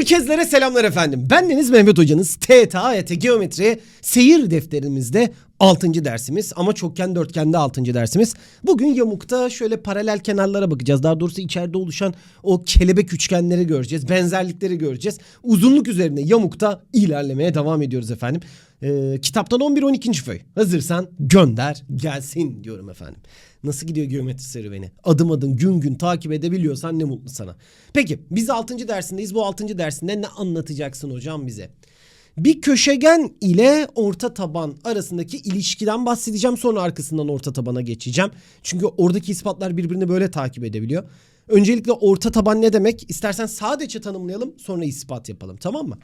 Herkeslere selamlar efendim. Bendeniz Mehmet Hocanız TET Geometri seyir defterimizde 6. dersimiz ama çokgen dörtgende 6. dersimiz. Bugün yamukta şöyle paralel kenarlara bakacağız. Daha doğrusu içeride oluşan o kelebek üçgenleri göreceğiz. Benzerlikleri göreceğiz. Uzunluk üzerine yamukta ilerlemeye devam ediyoruz efendim. Ee, kitaptan 11-12. föy. Hazırsan gönder gelsin diyorum efendim. Nasıl gidiyor geometri serüveni? Adım adım gün gün takip edebiliyorsan ne mutlu sana. Peki biz 6. dersindeyiz. Bu 6. dersinde ne anlatacaksın hocam bize? Bir köşegen ile orta taban arasındaki ilişkiden bahsedeceğim. Sonra arkasından orta tabana geçeceğim. Çünkü oradaki ispatlar birbirini böyle takip edebiliyor. Öncelikle orta taban ne demek? İstersen sadece tanımlayalım sonra ispat yapalım tamam mı?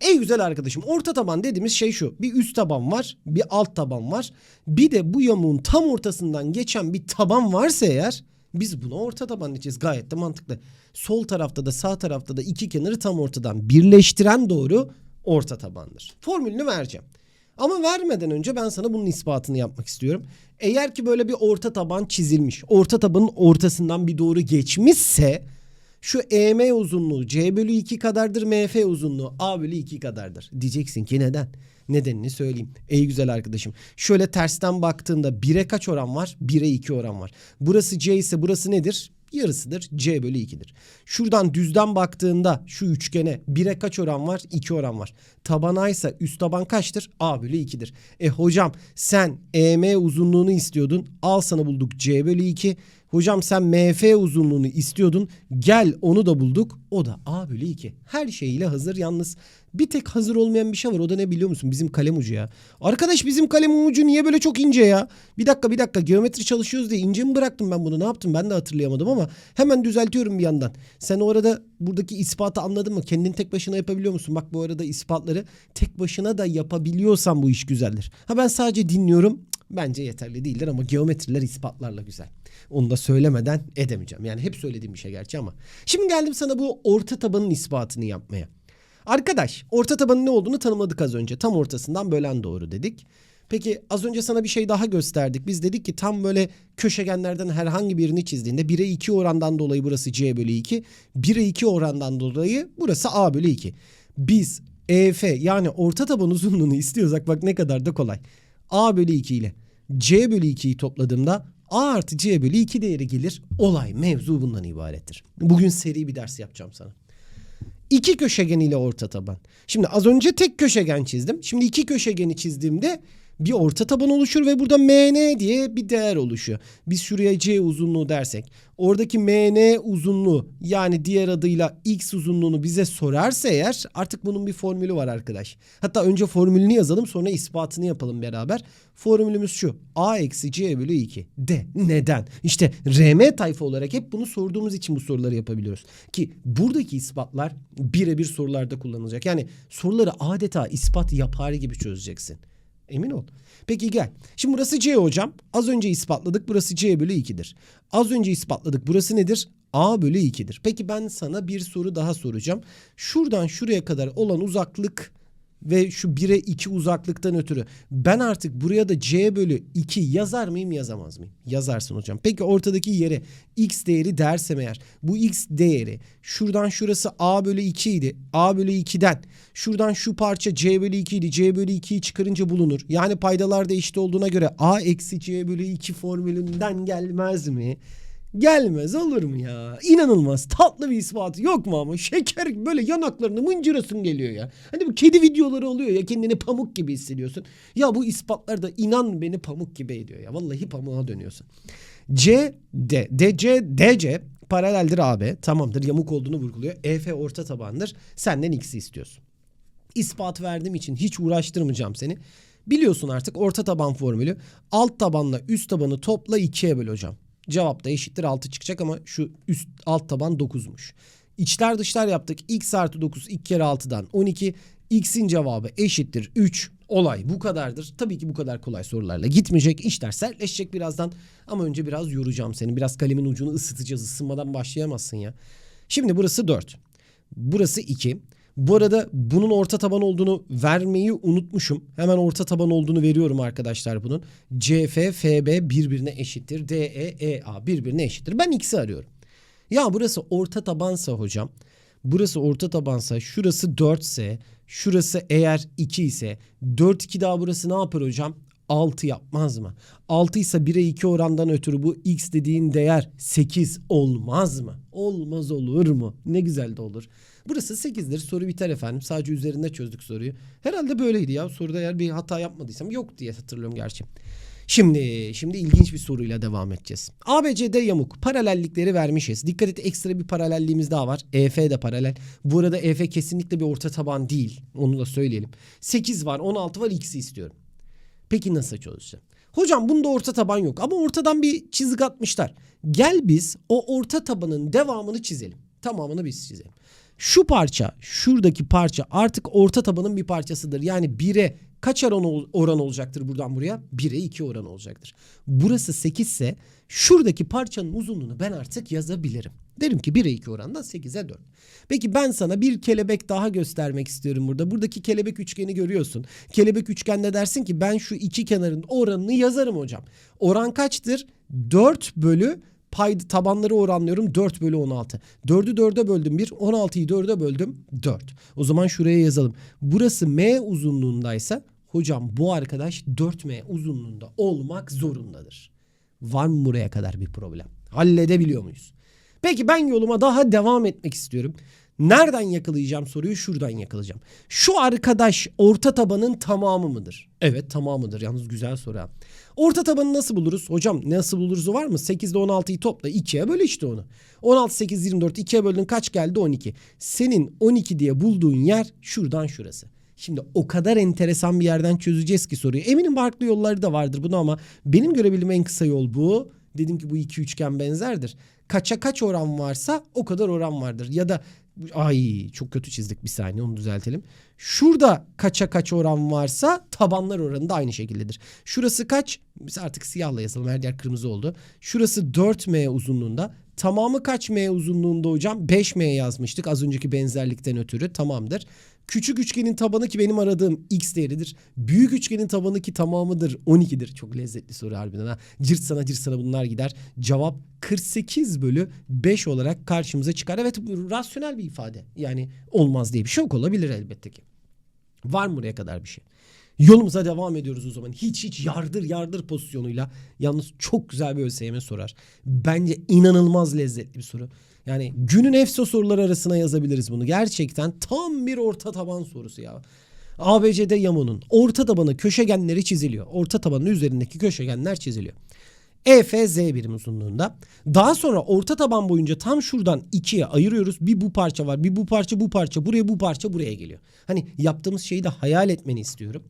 Ey güzel arkadaşım orta taban dediğimiz şey şu. Bir üst taban var bir alt taban var. Bir de bu yamuğun tam ortasından geçen bir taban varsa eğer biz buna orta taban diyeceğiz. Gayet de mantıklı. Sol tarafta da sağ tarafta da iki kenarı tam ortadan birleştiren doğru orta tabandır. Formülünü vereceğim. Ama vermeden önce ben sana bunun ispatını yapmak istiyorum. Eğer ki böyle bir orta taban çizilmiş, orta tabanın ortasından bir doğru geçmişse şu EM uzunluğu C bölü 2 kadardır, MF uzunluğu A bölü 2 kadardır. Diyeceksin ki neden? Nedenini söyleyeyim. Ey güzel arkadaşım. Şöyle tersten baktığında 1'e kaç oran var? 1'e 2 oran var. Burası C ise burası nedir? Yarısıdır. C bölü 2'dir. Şuradan düzden baktığında şu üçgene 1'e kaç oran var? 2 oran var. Tabana ise üst taban kaçtır? A bölü 2'dir. E hocam sen EM uzunluğunu istiyordun. Al sana bulduk C bölü 2. Hocam sen MF uzunluğunu istiyordun. Gel onu da bulduk. O da A bölü 2. Her şeyiyle hazır yalnız. Bir tek hazır olmayan bir şey var. O da ne biliyor musun? Bizim kalem ucu ya. Arkadaş bizim kalem ucu niye böyle çok ince ya? Bir dakika bir dakika geometri çalışıyoruz diye ince mi bıraktım ben bunu? Ne yaptım? Ben de hatırlayamadım ama hemen düzeltiyorum bir yandan. Sen o arada buradaki ispatı anladın mı? Kendin tek başına yapabiliyor musun? Bak bu arada ispatları tek başına da yapabiliyorsan bu iş güzeldir. Ha ben sadece dinliyorum. Bence yeterli değildir ama geometriler ispatlarla güzel. Onu da söylemeden edemeyeceğim. Yani hep söylediğim bir şey gerçi ama. Şimdi geldim sana bu orta tabanın ispatını yapmaya. Arkadaş orta tabanın ne olduğunu tanımladık az önce. Tam ortasından bölen doğru dedik. Peki az önce sana bir şey daha gösterdik. Biz dedik ki tam böyle köşegenlerden herhangi birini çizdiğinde 1'e 2 orandan dolayı burası C bölü 2. 1'e 2 orandan dolayı burası A bölü 2. Biz EF yani orta taban uzunluğunu istiyorsak bak ne kadar da kolay. A bölü 2 ile C bölü 2'yi topladığımda A artı C bölü 2 değeri gelir. Olay mevzu bundan ibarettir. Bugün seri bir ders yapacağım sana. İki köşegen ile orta taban. Şimdi az önce tek köşegen çizdim. Şimdi iki köşegeni çizdiğimde bir orta taban oluşur ve burada MN diye bir değer oluşuyor. Biz şuraya uzunluğu dersek oradaki MN uzunluğu yani diğer adıyla X uzunluğunu bize sorarsa eğer artık bunun bir formülü var arkadaş. Hatta önce formülünü yazalım sonra ispatını yapalım beraber. Formülümüz şu. A eksi C bölü 2. De. Neden? İşte RM tayfa olarak hep bunu sorduğumuz için bu soruları yapabiliyoruz. Ki buradaki ispatlar birebir sorularda kullanılacak. Yani soruları adeta ispat yapar gibi çözeceksin. Emin ol. Peki gel. Şimdi burası C hocam. Az önce ispatladık. Burası C bölü 2'dir. Az önce ispatladık. Burası nedir? A bölü 2'dir. Peki ben sana bir soru daha soracağım. Şuradan şuraya kadar olan uzaklık ve şu 1'e 2 uzaklıktan ötürü ben artık buraya da c bölü 2 yazar mıyım yazamaz mıyım? Yazarsın hocam. Peki ortadaki yere x değeri dersem eğer bu x değeri şuradan şurası a bölü 2 idi. a bölü 2'den şuradan şu parça c bölü 2 idi. c bölü 2'yi çıkarınca bulunur. Yani paydalar da eşit olduğuna göre a eksi c bölü 2 formülünden gelmez mi? Gelmez olur mu ya? İnanılmaz tatlı bir ispatı yok mu ama şeker böyle yanaklarını mıncırasın geliyor ya. Hani bu kedi videoları oluyor ya kendini pamuk gibi hissediyorsun. Ya bu ispatlar da inan beni pamuk gibi ediyor ya. Vallahi pamuğa dönüyorsun. C, D, DC, DC paraleldir AB. Tamamdır yamuk olduğunu vurguluyor. EF orta tabandır. Senden X'i istiyorsun. İspat verdiğim için hiç uğraştırmayacağım seni. Biliyorsun artık orta taban formülü. Alt tabanla üst tabanı topla 2'ye böl hocam. Cevap da eşittir 6 çıkacak ama şu üst alt taban 9'muş. İçler dışlar yaptık. X artı 9 2 kere 6'dan 12. X'in cevabı eşittir 3. Olay bu kadardır. Tabii ki bu kadar kolay sorularla gitmeyecek. İşler sertleşecek birazdan. Ama önce biraz yoracağım seni. Biraz kalemin ucunu ısıtacağız. Isınmadan başlayamazsın ya. Şimdi burası 4. Burası 2. Bu arada bunun orta taban olduğunu vermeyi unutmuşum. Hemen orta taban olduğunu veriyorum arkadaşlar bunun. CF, FB birbirine eşittir. DE, EA birbirine eşittir. Ben X'i arıyorum. Ya burası orta tabansa hocam. Burası orta tabansa şurası 4 ise şurası eğer 2 ise 4 2 daha burası ne yapar hocam? 6 yapmaz mı? 6 ise 1'e 2 orandan ötürü bu x dediğin değer 8 olmaz mı? Olmaz olur mu? Ne güzel de olur. Burası 8'dir. Soru biter efendim. Sadece üzerinde çözdük soruyu. Herhalde böyleydi ya. Soruda eğer bir hata yapmadıysam yok diye hatırlıyorum gerçi. Şimdi şimdi ilginç bir soruyla devam edeceğiz. ABCD yamuk paralellikleri vermişiz. Dikkat et ekstra bir paralelliğimiz daha var. EF de paralel. Bu arada EF kesinlikle bir orta taban değil. Onu da söyleyelim. 8 var 16 var x'i istiyorum. Peki nasıl çözeceğim? Hocam bunda orta taban yok ama ortadan bir çizik atmışlar. Gel biz o orta tabanın devamını çizelim. Tamamını biz çizelim. Şu parça, şuradaki parça artık orta tabanın bir parçasıdır. Yani 1'e kaç oran, oran olacaktır buradan buraya? 1'e 2 oran olacaktır. Burası 8 ise şuradaki parçanın uzunluğunu ben artık yazabilirim. Derim ki 1'e 2 orandan 8'e 4. Peki ben sana bir kelebek daha göstermek istiyorum burada. Buradaki kelebek üçgeni görüyorsun. Kelebek üçgende dersin ki ben şu iki kenarın oranını yazarım hocam. Oran kaçtır? 4 bölü pay tabanları oranlıyorum 4 bölü 16. 4'ü 4'e böldüm 1. 16'yı 4'e böldüm 4. O zaman şuraya yazalım. Burası M uzunluğundaysa hocam bu arkadaş 4M uzunluğunda olmak zorundadır. Var mı buraya kadar bir problem? Halledebiliyor muyuz? Peki ben yoluma daha devam etmek istiyorum. Nereden yakalayacağım soruyu? Şuradan yakalayacağım. Şu arkadaş orta tabanın tamamı mıdır? Evet tamamıdır. Yalnız güzel soru. ha. Orta tabanı nasıl buluruz? Hocam nasıl buluruz var mı? 8 ile 16'yı topla 2'ye böl işte onu. 16, 8, 24 2'ye böldün kaç geldi? 12. Senin 12 diye bulduğun yer şuradan şurası. Şimdi o kadar enteresan bir yerden çözeceğiz ki soruyu. Eminim farklı yolları da vardır bunu ama benim görebildiğim en kısa yol bu. Dedim ki bu iki üçgen benzerdir. Kaça kaç oran varsa o kadar oran vardır. Ya da ay çok kötü çizdik bir saniye onu düzeltelim. Şurada kaça kaç oran varsa tabanlar oranı da aynı şekildedir. Şurası kaç? Biz artık siyahla yazalım her yer kırmızı oldu. Şurası 4M uzunluğunda. Tamamı kaç M uzunluğunda hocam? 5M yazmıştık az önceki benzerlikten ötürü tamamdır. Küçük üçgenin tabanı ki benim aradığım x değeridir. Büyük üçgenin tabanı ki tamamıdır 12'dir. Çok lezzetli soru harbiden ha. Cırt sana cırt sana bunlar gider. Cevap 48 bölü 5 olarak karşımıza çıkar. Evet rasyonel bir ifade. Yani olmaz diye bir şey yok olabilir elbette ki. Var mı buraya kadar bir şey? Yolumuza devam ediyoruz o zaman. Hiç hiç yardır yardır pozisyonuyla. Yalnız çok güzel bir ÖSYM sorar. Bence inanılmaz lezzetli bir soru. Yani günün EFSO soruları arasına yazabiliriz bunu. Gerçekten tam bir orta taban sorusu ya. ABCD yamunun orta tabanı köşegenleri çiziliyor. Orta tabanın üzerindeki köşegenler çiziliyor. EFZ birim uzunluğunda. Daha sonra orta taban boyunca tam şuradan ikiye ayırıyoruz. Bir bu parça var, bir bu parça, bu parça, buraya bu parça, buraya geliyor. Hani yaptığımız şeyi de hayal etmeni istiyorum.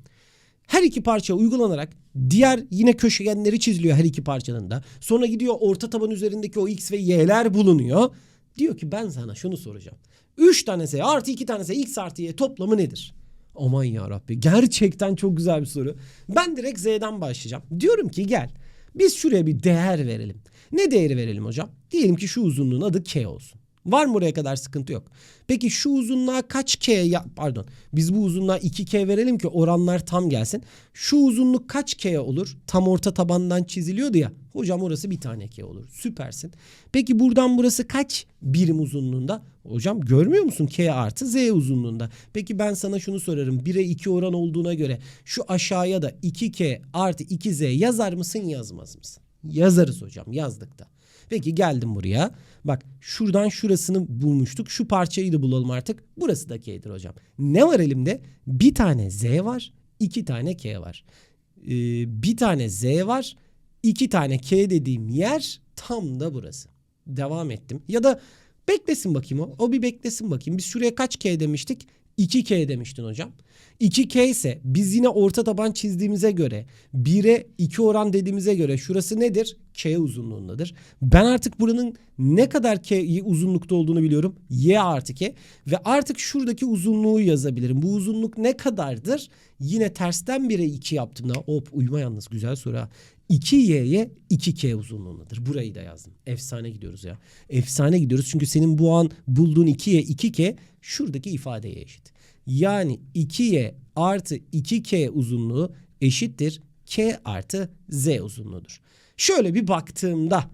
Her iki parça uygulanarak diğer yine köşegenleri çiziliyor her iki parçanın da. Sonra gidiyor orta taban üzerindeki o x ve y'ler bulunuyor. Diyor ki ben sana şunu soracağım. 3 tane z artı 2 tane z x artı y toplamı nedir? Aman ya Rabbi gerçekten çok güzel bir soru. Ben direkt z'den başlayacağım. Diyorum ki gel biz şuraya bir değer verelim. Ne değeri verelim hocam? Diyelim ki şu uzunluğun adı k olsun. Var mı buraya kadar sıkıntı yok. Peki şu uzunluğa kaç k ya pardon biz bu uzunluğa 2k verelim ki oranlar tam gelsin. Şu uzunluk kaç k olur? Tam orta tabandan çiziliyordu ya. Hocam orası bir tane k olur. Süpersin. Peki buradan burası kaç birim uzunluğunda? Hocam görmüyor musun k artı z uzunluğunda. Peki ben sana şunu sorarım. 1'e 2 oran olduğuna göre şu aşağıya da 2k artı 2z yazar mısın yazmaz mısın? Yazarız hocam yazdık da. Peki geldim buraya. Bak şuradan şurasını bulmuştuk. Şu parçayı da bulalım artık. Burası da K'dir hocam. Ne var elimde? Bir tane Z var. iki tane K var. Ee, bir tane Z var. iki tane K dediğim yer tam da burası. Devam ettim. Ya da beklesin bakayım o. O bir beklesin bakayım. Biz şuraya kaç K demiştik? 2K demiştin hocam. 2K ise biz yine orta taban çizdiğimize göre 1'e 2 oran dediğimize göre şurası nedir? K uzunluğundadır. Ben artık buranın ne kadar K uzunlukta olduğunu biliyorum. Y artı K ve artık şuradaki uzunluğu yazabilirim. Bu uzunluk ne kadardır? Yine tersten 1'e 2 yaptım da hop uyuma yalnız güzel soru ha. 2y'ye 2k uzunluğundadır. Burayı da yazdım. Efsane gidiyoruz ya. Efsane gidiyoruz çünkü senin bu an bulduğun 2y 2k şuradaki ifadeye eşit. Yani 2y artı 2k uzunluğu eşittir k artı z uzunluğudur. Şöyle bir baktığımda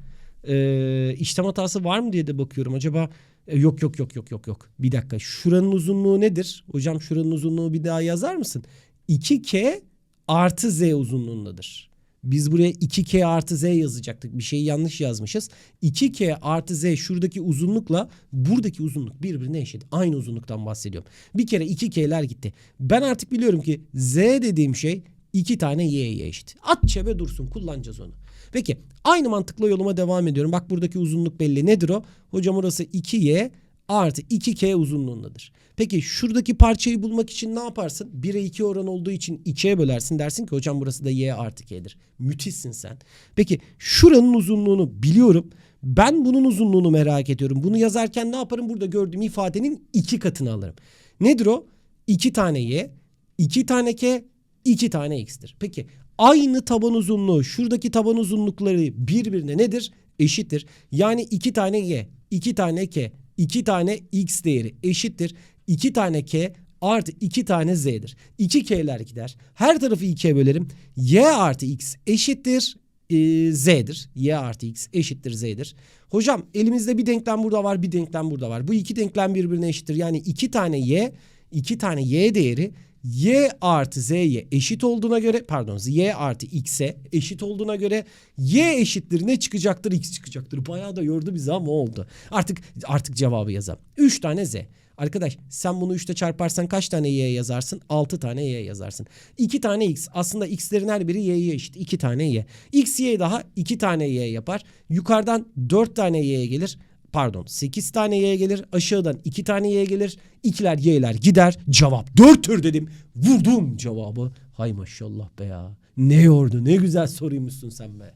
e, işlem hatası var mı diye de bakıyorum. Acaba E, Yok yok yok yok yok yok. Bir dakika. Şuranın uzunluğu nedir? Hocam şuranın uzunluğu bir daha yazar mısın? 2K artı Z uzunluğundadır. Biz buraya 2K artı Z yazacaktık. Bir şeyi yanlış yazmışız. 2K artı Z şuradaki uzunlukla buradaki uzunluk birbirine eşit. Aynı uzunluktan bahsediyorum. Bir kere 2K'ler gitti. Ben artık biliyorum ki Z dediğim şey 2 tane Y'ye eşit. At çebe dursun kullanacağız onu. Peki aynı mantıkla yoluma devam ediyorum. Bak buradaki uzunluk belli. Nedir o? Hocam orası 2Y artı 2K uzunluğundadır. Peki şuradaki parçayı bulmak için ne yaparsın? 1'e 2 oran olduğu için 2'ye bölersin. Dersin ki hocam burası da Y artı K'dir. Müthişsin sen. Peki şuranın uzunluğunu biliyorum. Ben bunun uzunluğunu merak ediyorum. Bunu yazarken ne yaparım? Burada gördüğüm ifadenin iki katını alırım. Nedir o? 2 tane Y, 2 tane K, 2 tane X'tir. Peki aynı taban uzunluğu şuradaki taban uzunlukları birbirine nedir? Eşittir. Yani 2 tane Y, 2 tane K, 2 tane X değeri eşittir. 2 tane K artı 2 tane Z'dir. 2 K'ler gider. Her tarafı 2'ye bölerim. Y artı X eşittir e, Z'dir. Y artı X eşittir Z'dir. Hocam elimizde bir denklem burada var bir denklem burada var. Bu iki denklem birbirine eşittir. Yani 2 tane Y 2 tane Y değeri Y artı Z'ye eşit olduğuna göre pardon Y artı X'e eşit olduğuna göre Y eşittir ne çıkacaktır X çıkacaktır. Bayağı da yordu bizi ama oldu. Artık artık cevabı yazalım. 3 tane Z. Arkadaş sen bunu 3'te çarparsan kaç tane Y yazarsın? 6 tane Y yazarsın. 2 tane X. Aslında X'lerin her biri Y'ye eşit. 2 tane Y. X, Y daha 2 tane Y yapar. Yukarıdan 4 tane Y gelir pardon 8 tane Y gelir. Aşağıdan 2 tane Y gelir. İkiler Y'ler gider. Cevap 4'tür dedim. Vurdum cevabı. Hay maşallah be ya. Ne yordu ne güzel soruymuşsun sen be.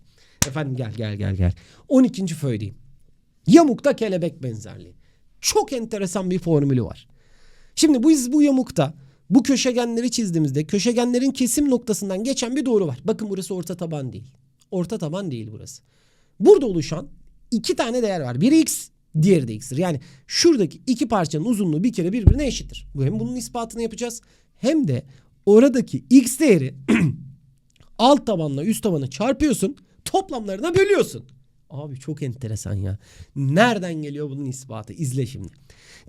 Efendim gel gel gel gel. 12. föydeyim. Yamukta kelebek benzerliği. Çok enteresan bir formülü var. Şimdi biz bu yamukta bu köşegenleri çizdiğimizde köşegenlerin kesim noktasından geçen bir doğru var. Bakın burası orta taban değil. Orta taban değil burası. Burada oluşan iki tane değer var. Biri x, diğeri de x'tir. Yani şuradaki iki parçanın uzunluğu bir kere birbirine eşittir. Bu hem bunun ispatını yapacağız hem de oradaki x değeri alt tabanla üst tabanı çarpıyorsun toplamlarına bölüyorsun. Abi çok enteresan ya. Nereden geliyor bunun ispatı? İzle şimdi.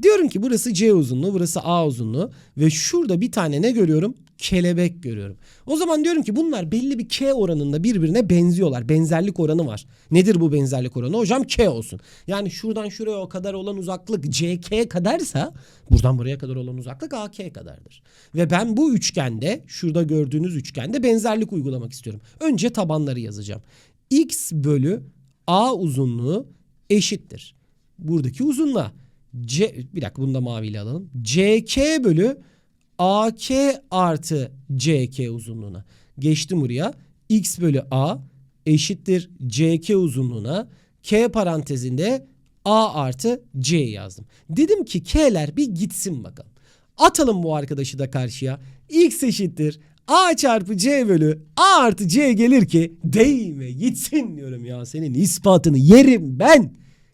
Diyorum ki burası C uzunluğu, burası A uzunluğu ve şurada bir tane ne görüyorum? Kelebek görüyorum. O zaman diyorum ki bunlar belli bir K oranında birbirine benziyorlar. Benzerlik oranı var. Nedir bu benzerlik oranı? Hocam K olsun. Yani şuradan şuraya o kadar olan uzaklık CK kadarsa buradan buraya kadar olan uzaklık AK kadardır. Ve ben bu üçgende, şurada gördüğünüz üçgende benzerlik uygulamak istiyorum. Önce tabanları yazacağım. X bölü A uzunluğu eşittir. Buradaki uzunluğa. C, bir dakika bunu da maviyle alalım. CK bölü AK artı CK uzunluğuna. Geçtim buraya. X bölü A eşittir CK uzunluğuna. K parantezinde A artı C yazdım. Dedim ki K'ler bir gitsin bakalım. Atalım bu arkadaşı da karşıya. X eşittir. A çarpı C bölü A artı C gelir ki değme gitsin diyorum ya. Senin ispatını yerim ben.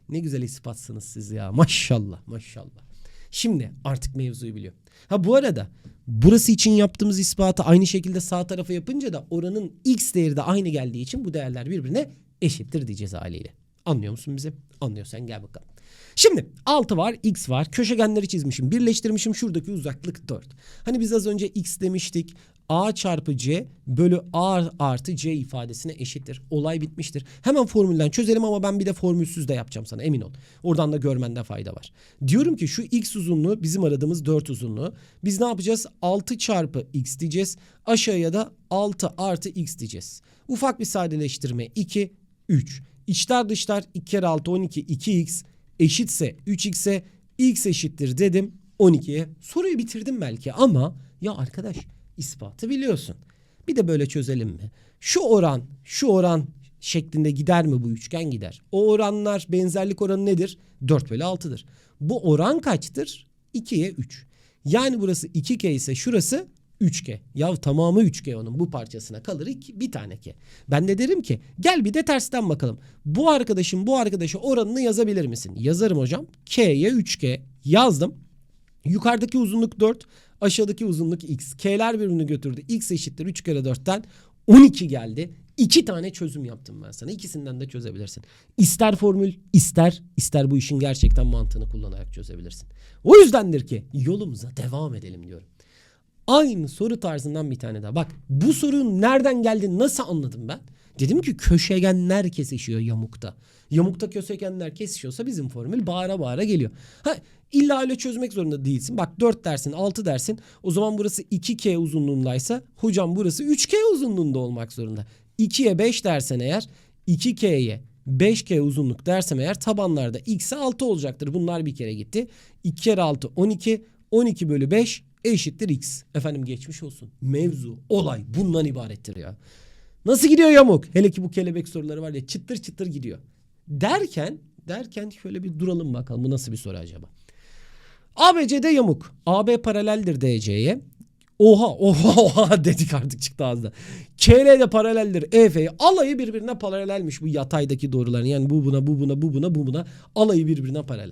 Ne güzel ispatsınız siz ya. Maşallah maşallah. Şimdi artık mevzuyu biliyorum. Ha bu arada burası için yaptığımız ispatı aynı şekilde sağ tarafa yapınca da oranın x değeri de aynı geldiği için bu değerler birbirine eşittir diyeceğiz haliyle. Anlıyor musun bizi? Anlıyorsan gel bakalım. Şimdi 6 var, x var. Köşegenleri çizmişim, birleştirmişim. Şuradaki uzaklık 4. Hani biz az önce x demiştik. A çarpı c bölü a artı c ifadesine eşittir. Olay bitmiştir. Hemen formülden çözelim ama ben bir de formülsüz de yapacağım sana emin ol. Oradan da görmende fayda var. Diyorum ki şu x uzunluğu bizim aradığımız 4 uzunluğu. Biz ne yapacağız? 6 çarpı x diyeceğiz. Aşağıya da 6 artı x diyeceğiz. Ufak bir sadeleştirme 2, 3. İçler dışlar 2 kere 6 12 2x eşitse 3x'e x eşittir dedim 12'ye. Soruyu bitirdim belki ama ya arkadaş ispatı biliyorsun. Bir de böyle çözelim mi? Şu oran, şu oran şeklinde gider mi bu üçgen gider. O oranlar benzerlik oranı nedir? 4 bölü 6'dır. Bu oran kaçtır? 2'ye 3. Yani burası 2K ise şurası 3K. Ya tamamı 3K onun bu parçasına kalır iki, bir tane K. Ben de derim ki gel bir de tersten bakalım. Bu arkadaşın bu arkadaşa oranını yazabilir misin? Yazarım hocam. K'ye 3K yazdım. Yukarıdaki uzunluk 4, aşağıdaki uzunluk x. K'ler birbirini götürdü. x eşittir 3 kere 4'ten 12 geldi. İki tane çözüm yaptım ben sana. İkisinden de çözebilirsin. İster formül, ister ister bu işin gerçekten mantığını kullanarak çözebilirsin. O yüzdendir ki yolumuza devam edelim diyorum. Aynı soru tarzından bir tane daha. Bak bu sorunun nereden geldiğini nasıl anladım ben? Dedim ki köşegenler kesişiyor yamukta. Yamukta köşegenler kesişiyorsa bizim formül bağıra bağıra geliyor. Ha, illa öyle çözmek zorunda değilsin. Bak 4 dersin 6 dersin. O zaman burası 2K uzunluğundaysa hocam burası 3K uzunluğunda olmak zorunda. 2'ye 5 dersen eğer 2K'ye 5K uzunluk dersem eğer tabanlarda x'e 6 olacaktır. Bunlar bir kere gitti. 2 kere 6 12. 12 bölü 5 eşittir x. Efendim geçmiş olsun. Mevzu, olay bundan ibarettir ya. Nasıl gidiyor yamuk? Hele ki bu kelebek soruları var ya çıtır çıtır gidiyor. Derken derken şöyle bir duralım bakalım bu nasıl bir soru acaba? ABC'de yamuk. AB paraleldir DC'ye. Oha oha oha dedik artık çıktı ağızda. KL de paraleldir EF'ye. Alayı birbirine paralelmiş bu yataydaki doğruların. Yani bu buna bu buna bu buna bu buna. Alayı birbirine paralel.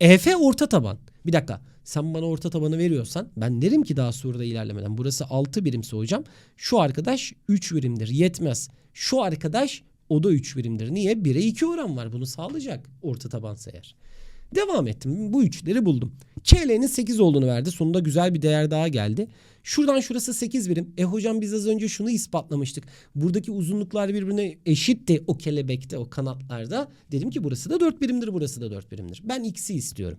EF orta taban. Bir dakika. Sen bana orta tabanı veriyorsan ben derim ki daha soruda ilerlemeden burası 6 birimse hocam şu arkadaş 3 birimdir yetmez. Şu arkadaş o da 3 birimdir. Niye? 1'e 2 oran var bunu sağlayacak orta tabansa eğer. Devam ettim. Bu üçleri buldum. KL'nin 8 olduğunu verdi. Sonunda güzel bir değer daha geldi. Şuradan şurası 8 birim. E hocam biz az önce şunu ispatlamıştık. Buradaki uzunluklar birbirine eşitti o kelebekte, o kanatlarda. Dedim ki burası da 4 birimdir, burası da 4 birimdir. Ben x'i istiyorum.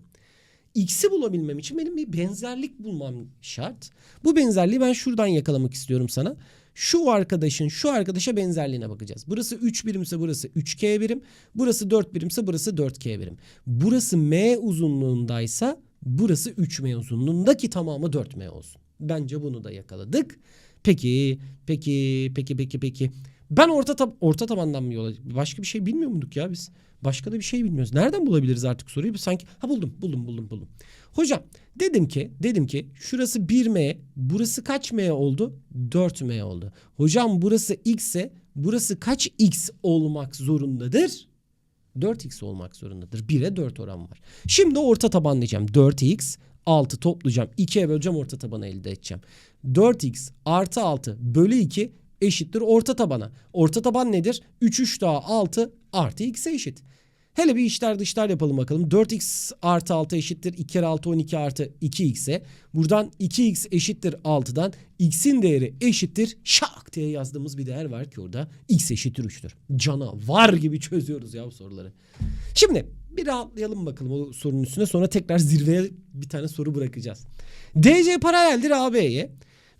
X'i bulabilmem için benim bir benzerlik bulmam şart. Bu benzerliği ben şuradan yakalamak istiyorum sana. Şu arkadaşın şu arkadaşa benzerliğine bakacağız. Burası 3 birimse burası 3K birim. Burası 4 birimse burası 4K birim. Burası M uzunluğundaysa burası 3M uzunluğundaki tamamı 4M olsun. Bence bunu da yakaladık. Peki, peki, peki, peki, peki. Ben orta tab orta tabandan mı yola? Başka bir şey bilmiyor muyduk ya biz? Başka da bir şey bilmiyoruz. Nereden bulabiliriz artık soruyu? Sanki ha buldum, buldum, buldum, buldum. Hocam dedim ki, dedim ki şurası 1M, burası kaç M oldu? 4M oldu. Hocam burası X ise burası kaç X olmak zorundadır? 4x olmak zorundadır. 1'e 4 oran var. Şimdi orta taban diyeceğim. 4x 6 toplayacağım. 2'ye böleceğim orta tabanı elde edeceğim. 4x artı 6 bölü 2 eşittir orta tabana. Orta taban nedir? 3 3 daha 6 artı x'e eşit. Hele bir içler dışlar yapalım bakalım. 4x artı 6 eşittir 2 kere 6 12 artı 2x'e. Buradan 2x eşittir 6'dan x'in değeri eşittir şak diye yazdığımız bir değer var ki orada x eşittir 3'tür. Cana var gibi çözüyoruz ya bu soruları. Şimdi bir rahatlayalım bakalım o sorunun üstüne sonra tekrar zirveye bir tane soru bırakacağız. DC paraleldir AB'ye.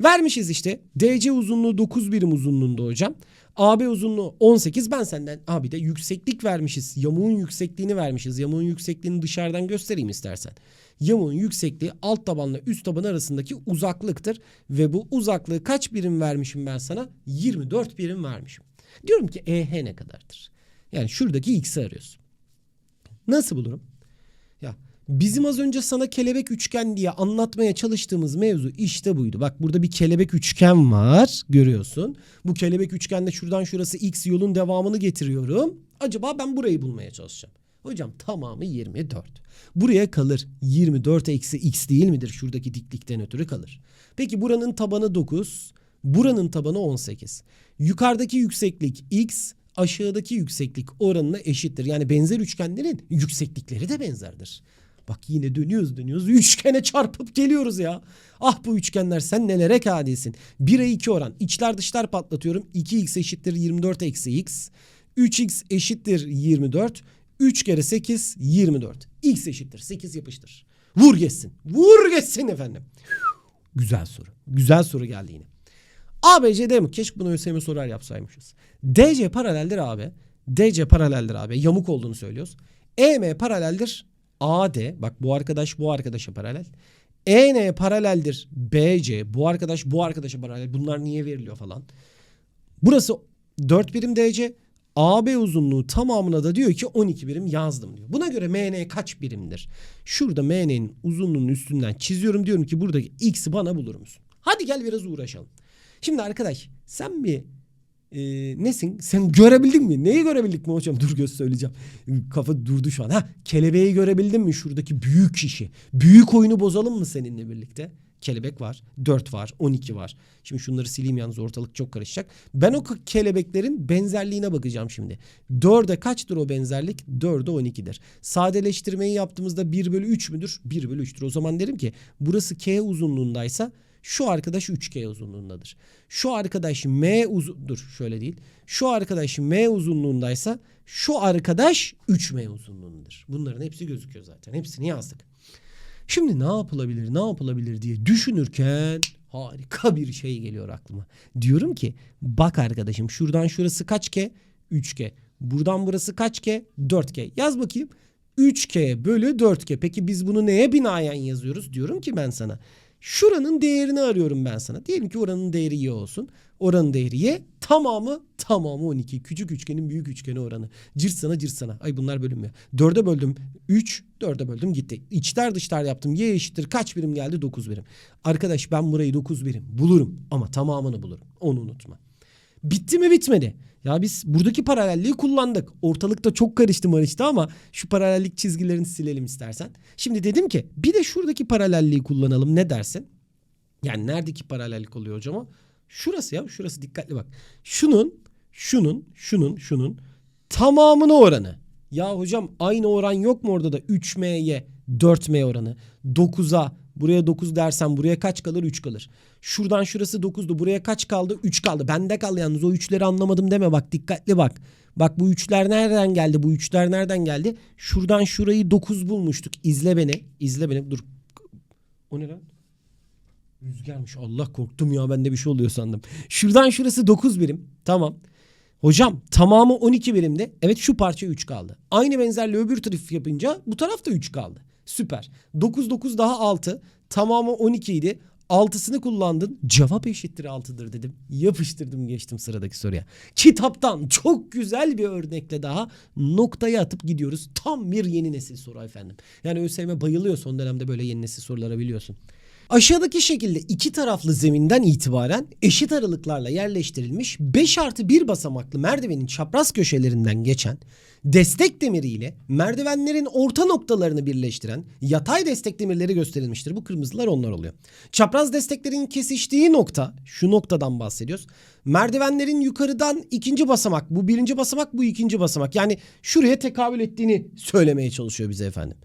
Vermişiz işte. DC uzunluğu 9 birim uzunluğunda hocam. AB uzunluğu 18. Ben senden abi de yükseklik vermişiz. Yamuğun yüksekliğini vermişiz. Yamuğun yüksekliğini dışarıdan göstereyim istersen. Yamuğun yüksekliği alt tabanla üst taban arasındaki uzaklıktır. Ve bu uzaklığı kaç birim vermişim ben sana? 24 birim vermişim. Diyorum ki EH ne kadardır? Yani şuradaki x'i arıyorsun. Nasıl bulurum? Bizim az önce sana kelebek üçgen diye anlatmaya çalıştığımız mevzu işte buydu. Bak burada bir kelebek üçgen var görüyorsun. Bu kelebek üçgende şuradan şurası x yolun devamını getiriyorum. Acaba ben burayı bulmaya çalışacağım. Hocam tamamı 24. Buraya kalır. 24 eksi x değil midir? Şuradaki diklikten ötürü kalır. Peki buranın tabanı 9. Buranın tabanı 18. Yukarıdaki yükseklik x aşağıdaki yükseklik oranına eşittir. Yani benzer üçgenlerin yükseklikleri de benzerdir. Bak yine dönüyoruz dönüyoruz. Üçgene çarpıp geliyoruz ya. Ah bu üçgenler sen nelere kadisin. 1'e 2 oran. İçler dışlar patlatıyorum. 2x eşittir 24 eksi x. 3x eşittir 24. 3 kere 8 24. x eşittir 8 yapıştır. Vur geçsin. Vur geçsin efendim. Güzel soru. Güzel soru geldi yine. ABCD mi? Keşke bunu ÖSYM sorar yapsaymışız. DC paraleldir AB. DC paraleldir AB. Yamuk olduğunu söylüyoruz. EM paraleldir AD. Bak bu arkadaş bu arkadaşa paralel. EN paraleldir BC. Bu arkadaş bu arkadaşa paralel. Bunlar niye veriliyor falan. Burası 4 birim DC. AB uzunluğu tamamına da diyor ki 12 birim yazdım diyor. Buna göre MN kaç birimdir? Şurada MN'nin uzunluğunun üstünden çiziyorum diyorum ki buradaki x'i bana bulur musun? Hadi gel biraz uğraşalım. Şimdi arkadaş sen bir e, nesin? Sen görebildin mi? Neyi görebildik mi hocam? Dur göz söyleyeceğim. Kafa durdu şu an. Ha kelebeği görebildin mi? Şuradaki büyük işi. Büyük oyunu bozalım mı seninle birlikte? kelebek var. 4 var. 12 var. Şimdi şunları sileyim yalnız ortalık çok karışacak. Ben o kelebeklerin benzerliğine bakacağım şimdi. 4'e kaçtır o benzerlik? 4'e 12'dir. Sadeleştirmeyi yaptığımızda 1 bölü 3 müdür? 1 bölü 3'tür. O zaman derim ki burası K uzunluğundaysa şu arkadaş 3K uzunluğundadır. Şu arkadaş M uzun... Dur şöyle değil. Şu arkadaş M uzunluğundaysa şu arkadaş 3M uzunluğundadır. Bunların hepsi gözüküyor zaten. Hepsini yazdık. Şimdi ne yapılabilir, ne yapılabilir diye düşünürken harika bir şey geliyor aklıma. Diyorum ki bak arkadaşım şuradan şurası kaç K? 3K. Buradan burası kaç K? 4K. Yaz bakayım. 3K bölü 4K. Peki biz bunu neye binaen yazıyoruz? Diyorum ki ben sana. Şuranın değerini arıyorum ben sana. Diyelim ki oranın değeri y olsun. Oranın değeri y. Tamamı tamamı 12. Küçük üçgenin büyük üçgeni oranı. Cırsana cırsana. Ay bunlar bölünmüyor. 4'e böldüm 3. 4'e böldüm gitti. İçler dışlar yaptım. Y eşittir kaç birim geldi? 9 birim. Arkadaş ben burayı 9 birim bulurum. Ama tamamını bulurum. Onu unutma. Bitti mi bitmedi. Ya biz buradaki paralelliği kullandık. Ortalıkta çok karıştı marıştı ama şu paralellik çizgilerini silelim istersen. Şimdi dedim ki bir de şuradaki paralelliği kullanalım ne dersin? Yani neredeki paralellik oluyor hocam o? Şurası ya şurası dikkatli bak. Şunun, şunun, şunun, şunun tamamını oranı. Ya hocam aynı oran yok mu orada da 3M'ye 4M oranı. 9'a buraya 9 dersen buraya kaç kalır? 3 kalır. Şuradan şurası 9'du buraya kaç kaldı? 3 kaldı. Bende kal yalnız o 3'leri anlamadım deme bak dikkatli bak. Bak bu 3'ler nereden geldi? Bu 3'ler nereden geldi? Şuradan şurayı 9 bulmuştuk. İzle beni. İzle beni. Dur. O ne lan? Rüzgarmış. Allah korktum ya bende bir şey oluyor sandım. Şuradan şurası 9 birim. Tamam. Hocam tamamı 12 birimde. Evet şu parça 3 kaldı. Aynı benzerliği öbür taraf yapınca bu tarafta 3 kaldı. Süper. 9 9 daha 6. Tamamı 12 idi. 6'sını kullandın. Cevap eşittir 6'dır dedim. Yapıştırdım geçtim sıradaki soruya. Kitaptan çok güzel bir örnekle daha noktaya atıp gidiyoruz. Tam bir yeni nesil soru efendim. Yani ÖSYM bayılıyor son dönemde böyle yeni nesil sorulara biliyorsun. Aşağıdaki şekilde iki taraflı zeminden itibaren eşit aralıklarla yerleştirilmiş 5 artı 1 basamaklı merdivenin çapraz köşelerinden geçen destek demiriyle merdivenlerin orta noktalarını birleştiren yatay destek demirleri gösterilmiştir. Bu kırmızılar onlar oluyor. Çapraz desteklerin kesiştiği nokta şu noktadan bahsediyoruz. Merdivenlerin yukarıdan ikinci basamak bu birinci basamak bu ikinci basamak yani şuraya tekabül ettiğini söylemeye çalışıyor bize efendim.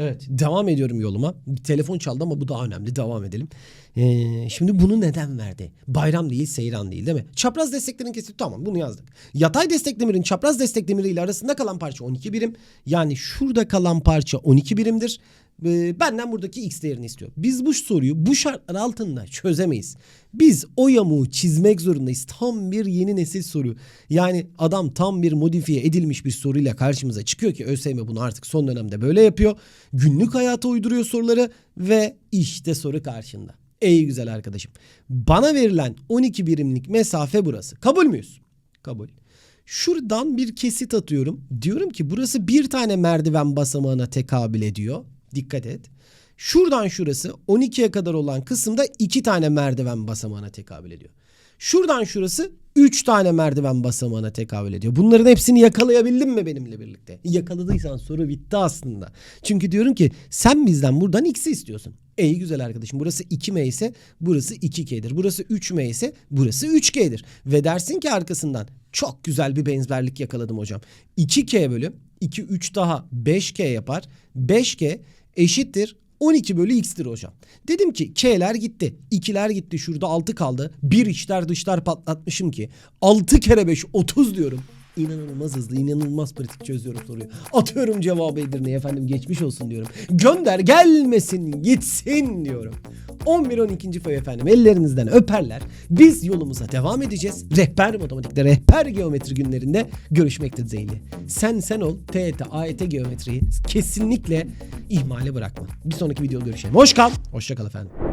Evet devam ediyorum yoluma. Bir telefon çaldı ama bu daha önemli. Devam edelim. Ee, şimdi bunu neden verdi? Bayram değil, seyran değil değil mi? Çapraz desteklerin kesiti tamam bunu yazdık. Yatay destek demirin çapraz destek demiriyle arasında kalan parça 12 birim. Yani şurada kalan parça 12 birimdir. Ee, benden buradaki x değerini istiyor. Biz bu soruyu bu şartlar altında çözemeyiz. Biz o yamuğu çizmek zorundayız. Tam bir yeni nesil soru. Yani adam tam bir modifiye edilmiş bir soruyla karşımıza çıkıyor ki ÖSYM bunu artık son dönemde böyle yapıyor. Günlük hayata uyduruyor soruları ve işte soru karşında. Ey güzel arkadaşım. Bana verilen 12 birimlik mesafe burası. Kabul müyüz? Kabul. Şuradan bir kesit atıyorum. Diyorum ki burası bir tane merdiven basamağına tekabül ediyor. Dikkat et. Şuradan şurası 12'ye kadar olan kısımda iki tane merdiven basamağına tekabül ediyor. Şuradan şurası 3 tane merdiven basamağına tekabül ediyor. Bunların hepsini yakalayabildin mi benimle birlikte? Yakaladıysan soru bitti aslında. Çünkü diyorum ki sen bizden buradan x'i istiyorsun. Ey güzel arkadaşım burası 2m ise burası 2k'dir. Burası 3m ise burası 3k'dir. Ve dersin ki arkasından çok güzel bir benzerlik yakaladım hocam. 2k bölü 2 3 daha 5k yapar. 5k eşittir 12 bölü x'tir hocam. Dedim ki k'ler gitti. 2'ler gitti. Şurada 6 kaldı. Bir içler dışlar patlatmışım ki. 6 kere 5 30 diyorum. İnanılmaz hızlı, inanılmaz pratik çözüyorum soruyu. Atıyorum cevabı Edirne'ye efendim geçmiş olsun diyorum. Gönder gelmesin gitsin diyorum. 11-12. fay efendim ellerinizden öperler. Biz yolumuza devam edeceğiz. Rehber matematikte, rehber geometri günlerinde görüşmek dileğiyle. Sen sen ol, TET, AET geometriyi kesinlikle ihmale bırakma. Bir sonraki videoda görüşelim. Hoş kal, hoşça kal efendim.